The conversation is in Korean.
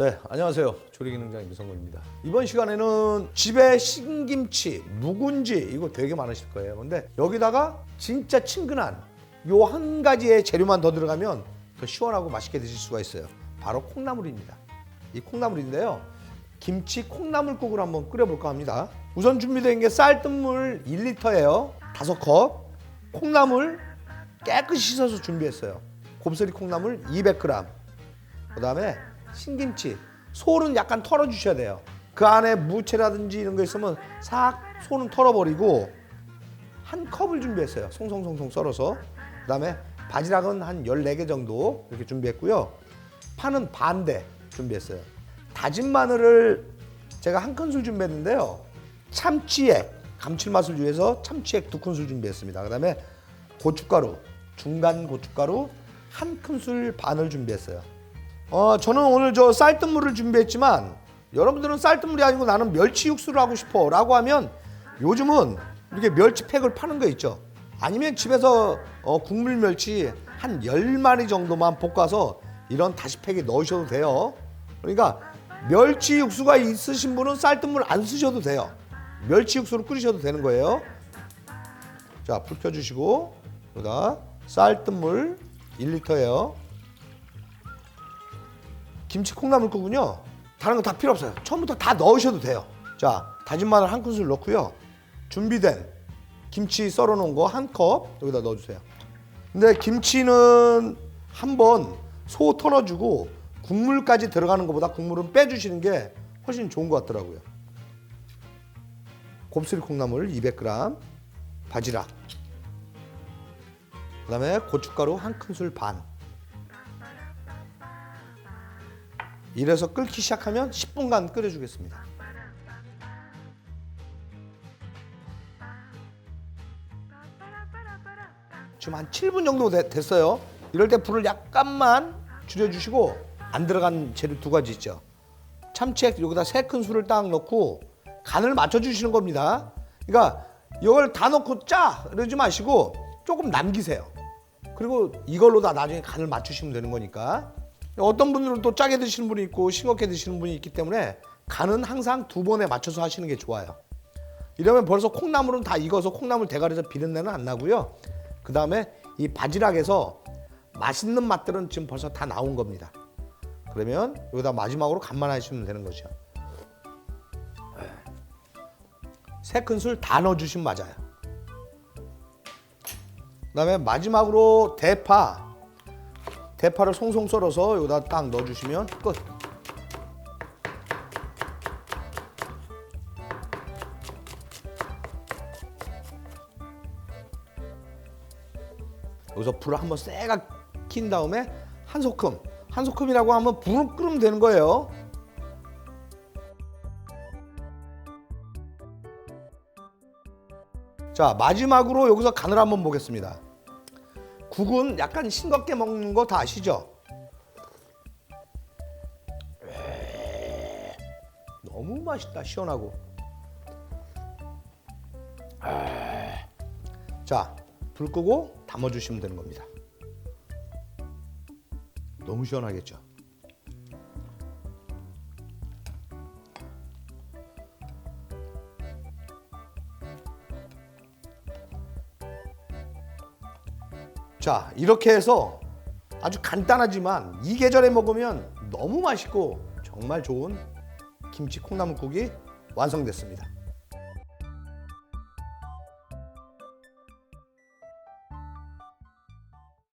네, 안녕하세요. 조리기능장 임성근입니다. 이번 시간에는 집에 신김치, 묵은지 이거 되게 많으실 거예요. 근데 여기다가 진짜 친근한 요 한 가지의 재료만 더 들어가면 더 시원하고 맛있게 드실 수가 있어요. 바로 콩나물입니다. 이 콩나물인데요. 김치 콩나물국을 한번 끓여볼까 합니다. 우선 준비된 게 쌀뜨물 1리터예요. 5컵. 콩나물 깨끗이 씻어서 준비했어요. 곱슬이 콩나물 200g. 그 다음에 신김치 솔은 약간 털어주셔야 돼요. 그 안에 무채라든지 이런 거 있으면 싹 솔은 털어버리고 한 컵을 준비했어요. 송송송송 썰어서 그 다음에 바지락은 한 14개 정도 이렇게 준비했고요. 파는 반대 준비했어요. 다진 마늘을 제가 한 큰술 준비했는데요. 참치액 감칠맛을 위해서 참치액 두 큰술 준비했습니다. 그 다음에 고춧가루 중간 고춧가루 한 큰술 반을 준비했어요. 어, 저는 오늘 저 쌀뜨물을 준비했지만 여러분들은 쌀뜨물이 아니고 나는 멸치 육수를 하고 싶어 라고 하면 요즘은 이렇게 멸치팩을 파는 거 있죠. 아니면 집에서 어, 국물 멸치 한 10마리 정도만 볶아서 이런 다시팩에 넣으셔도 돼요. 그러니까 멸치 육수가 있으신 분은 쌀뜨물 안 쓰셔도 돼요. 멸치 육수를 끓이셔도 되는 거예요. 자, 불 켜주시고 여기다 쌀뜨물 1리터예요. 김치 콩나물국은요. 다른 거 다 필요 없어요. 처음부터 다 넣으셔도 돼요. 자 다진 마늘 한 큰술 넣고요. 준비된 김치 썰어 놓은 거 한 컵 여기다 넣어주세요. 근데 김치는 한번 소 털어주고 국물까지 들어가는 것보다 국물은 빼주시는 게 훨씬 좋은 것 같더라고요. 곱슬이 콩나물 200g 바지락. 그 다음에 고춧가루 한 큰술 반 이래서 끓기 시작하면 10분간 끓여주겠습니다. 지금 한 7분 정도 되- 됐어요. 이럴 때 불을 약간만 줄여주시고 안 들어간 재료 두 가지 있죠. 참치액 여기다 세 큰술을 딱 넣고 간을 맞춰주시는 겁니다. 그러니까 이걸 다 넣고 짜 그러지 마시고 조금 남기세요. 그리고 이걸로 다 나중에 간을 맞추시면 되는 거니까. 어떤 분들은 또 짜게 드시는 분이 있고 싱겁게 드시는 분이 있기 때문에 간은 항상 두 번에 맞춰서 하시는 게 좋아요. 이러면 벌써 콩나물은 다 익어서 콩나물 대가리에서 비린내는 안 나고요. 그 다음에 이 바지락에서 맛있는 맛들은 지금 벌써 다 나온 겁니다. 그러면 여기다 마지막으로 간만 하시면 되는 거죠. 세 큰술 다 넣어주시면 맞아요. 그 다음에 마지막으로 대파 대파를 송송 썰어서 여기다 딱 넣어주시면 끝. 여기서 불을 한번 세게 킨 다음에 한 소끔, 한 소끔이라고 하면 불을 끄면 되는 거예요. 자 마지막으로 여기서 간을 한번 보겠습니다. 국은 약간 싱겁게 먹는 거 다 아시죠? 에, 너무 맛있다 시원하고. 에, 자, 불 끄고 담아주시면 되는 겁니다. 너무 시원하겠죠? 자, 이렇게 해서 아주 간단하지만 이 계절에 먹으면 너무 맛있고 정말 좋은 김치 콩나물국이 완성됐습니다.